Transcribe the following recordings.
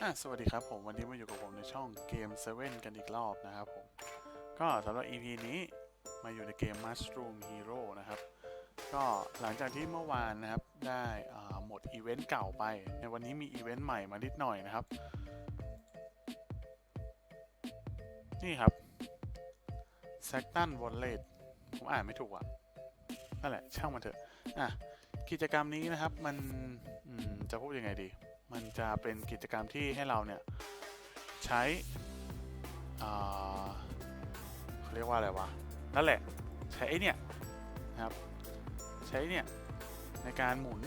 สวัสดีครับผมวันนี้มาอยู่กับผมในช่องเกม7กันอีกรอบนะครับผม ก็สำหรับ EP นี้มาอยู่ในเกม Mushroom Hero นะครับ ก็หลังจากที่เมื่อวานนะครับได้หมดอีเวนต์เก่าไป ในวันนี้มีอีเวนต์ใหม่มานิดหน่อยนะครับ นี่ครับ s a c t o n Wallet ผมอ่านไม่ถูกอะ นั่นแหละช่างมันเถอะอะกิจกรรมนี้นะครับมันมจะพูดยังไงดี มันจะเป็นกิจกรรมที่ให้เราเนี่ยใช้เขาเรียกว่าอะไรวะ นั่นแหละ ใช้เนี่ยนะครับ ใช้เนี่ยในการหมุน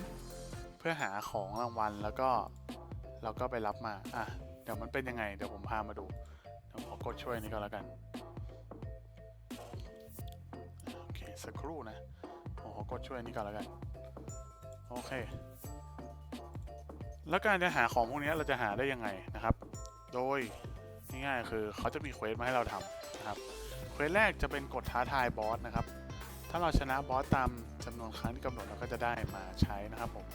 เพื่อหาของรางวัลแล้วก็เราก็ไปรับมา อะ เดี๋ยวมันเป็นยังไง เดี๋ยวผมพามาดูเดี๋ยวขอกดช่วยนี้ก็แล้วกัน โอเค สักครู่นะผมขอกดช่วยนี้ก่อนแล้วกัน โอเค แล้วการจะหาของพวกนี้เราจะหาได้ยังไงนะครับ โดยง่ายๆคือเขาจะมีเควสมาให้เราทำนะครับ เควสแรกจะเป็นกดท้าทายบอสนะครับ ถ้าเราชนะบอสตามจำนวนครั้งที่กำหนดเราก็จะได้มาใช้นะครับผม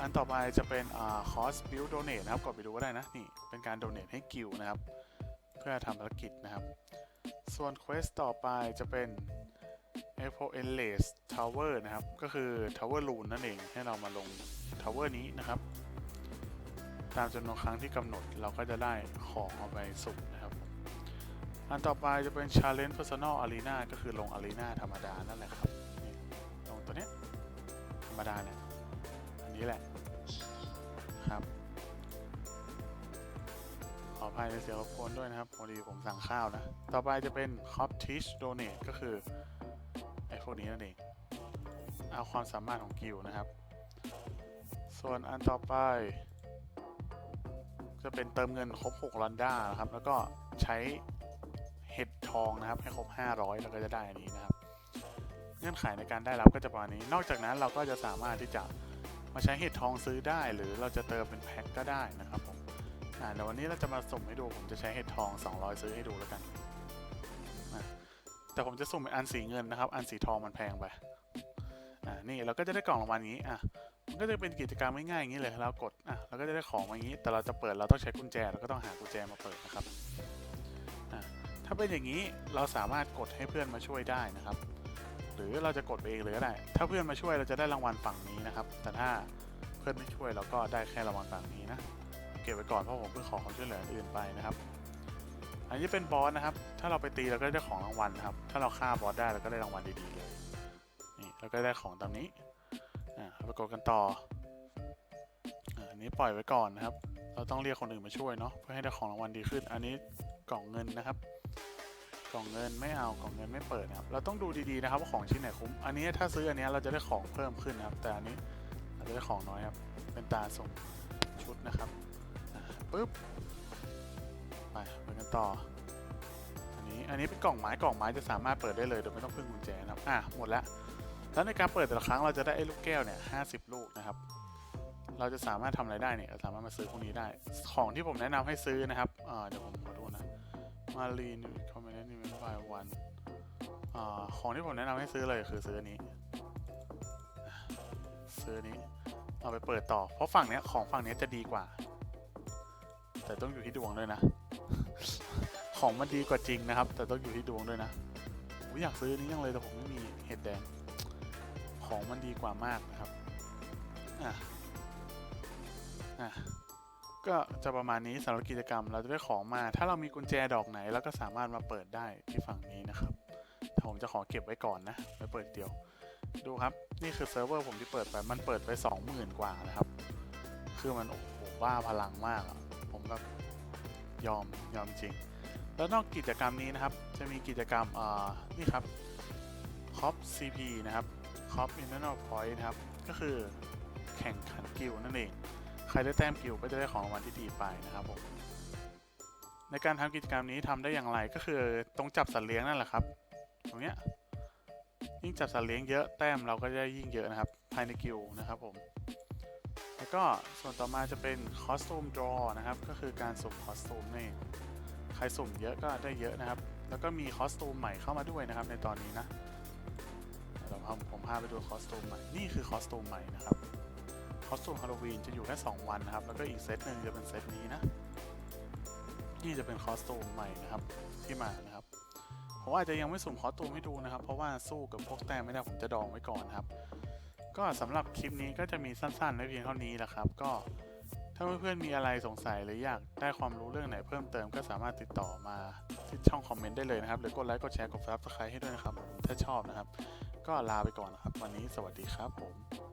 อันต่อไปจะเป็นคอ่า cost build donate นะครับ กดไปดูก็ได้นะ นี่เป็นการ donate ให้กิลนะครับ เพื่อทำภารกิจนะครับ ส่วนเควสต่อไปจะเป็น e p o e n l e s Tower นะครับ ก็คือ Tower Rune นั่นเอง ให้เรามาลง Tower นี้นะครับ ตามจำนวนครั้งที่กำหนดเราก็จะได้ของเอาไปสุ่มนะครับ อันต่อไปจะเป็น Challenge Personal Arena ก็คือลง Arena ธรรมดานั่นแหละครับนี่ลงตัวเนี้ยธรรมดาเนี่ยอันนี้แหละครับขออภัยในเสียงรบกวนด้วยนะครับพอดีผมสั่งข้าวนะ ต่อไปจะเป็น Cop Teach Donate ก็คือไอ้พวกนี้นั่นเอง เอาความสามารถของกิลนะครับ ส่วนอันต่อไป จะเป็นเติมเงินครบ6ลันด้านะครับ แล้วก็ใช้เห็ดทองนะครับให้ครบ 500 แล้วก็จะได้อันนี้นะครับ เงื่อนไขในการได้รับก็จะประมาณนี้ นอกจากนั้นเราก็จะสามารถที่จะมาใช้เห็ดทองซื้อได้ หรือเราจะเติมเป็นแพ็คก็ได้นะครับผมอ่าเดี๋ยววันนี้เราจะมาสุ่มให้ดูผมจะใช้เห็ดทอง 200 ซื้อให้ดูแล้วกันอะแต่ผมจะสุ่มเป็นอันสีเงินนะครับ อันสีทองมันแพงไป อ่านี่เราก็จะได้กล่องรางวัลนี้อะมันก็จะเป็นกิจกรรมง่ายๆอย่างนี้เลยเรากดอะเราก็จะได้ของมาอย่างนี้ แต่เราจะเปิดเราต้องใช้กุญแจเราก็ต้องหากุญแจมาเปิดนะครับอะถ้าเป็นอย่างนี้เราสามารถกดให้เพื่อนมาช่วยได้นะครับ หรือเราจะกดไปเองเลยก็ได้ ถ้าเพื่อนมาช่วยเราจะได้รางวัลฝั่งนี้นะครับ แต่ถ้าเพื่อนไม่ช่วยเราก็ได้แค่รางวัลฝั่งนี้นะเก็บไว้ก่อนเพราะผมเพิ่งขอความช่วยเหลืออื่นไปนะครับ อันนี้เป็นบอสนะครับ ถ้าเราไปตีเราก็ได้ของรางวัลนะครับ ถ้าเราฆ่าบอสได้เราก็ได้รางวัลดีๆเลย นี่เราก็ได้ของตามนี้อ่าเราไปกดกันต่ออ่าอันนี้ปล่อยไว้ก่อนนะครับ เราต้องเรียกคนอื่นมาช่วยเนาะเพื่อให้ได้ของรางวัลดีขึ้น อันนี้กล่องเงินนะครับ กล่องเงินไม่เอากล่องเงินไม่เปิดนะครับ เราต้องดูดีๆนะครับว่าของชิ้นไหนคุ้ม อันนี้ถ้าซื้ออันนี้เราจะได้ของเพิ่มขึ้นนะครับ แต่อันนี้เราจะได้ของน้อยครับ เป็นตาส่งชุดนะครับปึ๊บไปไปกันต่อ อันนี้อันนี้เป็นกล่องไม้กล่องไม้จะสามารถเปิดได้เลยโดยไม่ต้องพึ่งกุญแจนะครับ อะหมดแล้ว แล้วในการเปิดแต่ละครั้งเราจะได้ไอ้ลูกแก้วเนี่ยห้าสิบลูกนะครับ เราจะสามารถทำอะไรได้เนี่ยเราสามารถมาซื้อพวกนี้ได้ ของที่ผมแนะนำให้ซื้อนะครับอ่าเดี๋ยวผมขอดูนะมารีนคอมเมนต์นิเมนไฟวันของที่ผมแนะนำให้ซื้อเลยคือซื้อนี้ ซื้อนี้เอาไปเปิดต่อ เพราะฝั่งเนี้ยของฝั่งเนี้ยจะดีกว่า แต่ต้องอยู่ที่ดวงด้วยนะ ของมันดีกว่าจริงนะครับ แต่ต้องอยู่ที่ดวงด้วยนะผมอยากซื้อนนี้ยังเลยแต่ผมไม่มีเห็ดแดง ของมันดีกว่ามากนะครับอะอะก็จะประมาณนี้สำหรับกิจกรรมเราจะได้ของมา ถ้าเรามีกุญแจดอกไหนเราก็สามารถมาเปิดได้ที่ฝั่งนี้นะครับแต่ผมจะขอเก็บไว้ก่อนนะไว้เปิดเดียว ดูครับนี่คือเซิร์ฟเวอร์ผมที่เปิดไปมันเปิดไป 20,000 กว่านะครับ คือมันโอ้โหบ้าพลังมากอะผมแบบยอมยอมจริง แล้วนอกกิจกรรมนี้นะครับ จะมีกิจกรรมอ่านี่ครับคอป CP นะครับ คอป Internal Point นะครับ ก็คือแข่งขันกิลนั่นเอง ใครได้แต้มกิลก็จะได้ของรางวัลที่ดีไปนะครับผม ในการทำกิจกรรมนี้ทำได้อย่างไรก็คือตรงจับสัตว์เลี้ยงนั่นแหละครับ ตรงเนี้ยยิ่งจับสัตว์เลี้ยงเยอะแต้มเราก็จะยิ่งเยอะนะครับ ภายในกิลนะครับผมแล้วก็ส่วนต่อมาจะเป็นคอสตูมดรอนะครับ ก็คือการสุ่มคอสตูมนี่นเองใครสุ่มเยอะก็ได้เยอะนะครับ แล้วก็มีคอสตูมใหม่เข้ามาด้วยนะครับในตอนนี้นะ ผมผมพาไปดูคอสตูมใหม่ นี่คือคอสตูมใหม่นะครับ คอสตูมฮาโลวีนจะอยู่แค่2วันนะครับ แล้วก็อีกเซตหนึ่งจะเป็นเซตนี้นะ นี่จะเป็นคอสตูมใหม่นะครับที่มานะครับ ผมอาจจะยังไม่สุ่มคอสตูมให้ดูนะครับ เพราะว่าสู้กับพวกแต้มไม่ได้ผมจะดองไว้ก่อนครับ ก็สำหรับคลิปนี้ก็จะมีสั้นๆไว้เพียงเท่านี้แหละครับ ก็ ถ้าเพื่อนๆมีอะไรสงสัยหรืออยากได้ความรู้เรื่องไหนเพิ่มเติมก็สามารถติดต่อมาที่ช่องคอมเมนต์ได้เลยนะครับ หรือกดไลค์กดแชร์กดซับสไครต์ให้ด้วยนะครับ ถ้าชอบนะครับ ก็ลาไปก่อนนะครับ วันนี้สวัสดีครับผม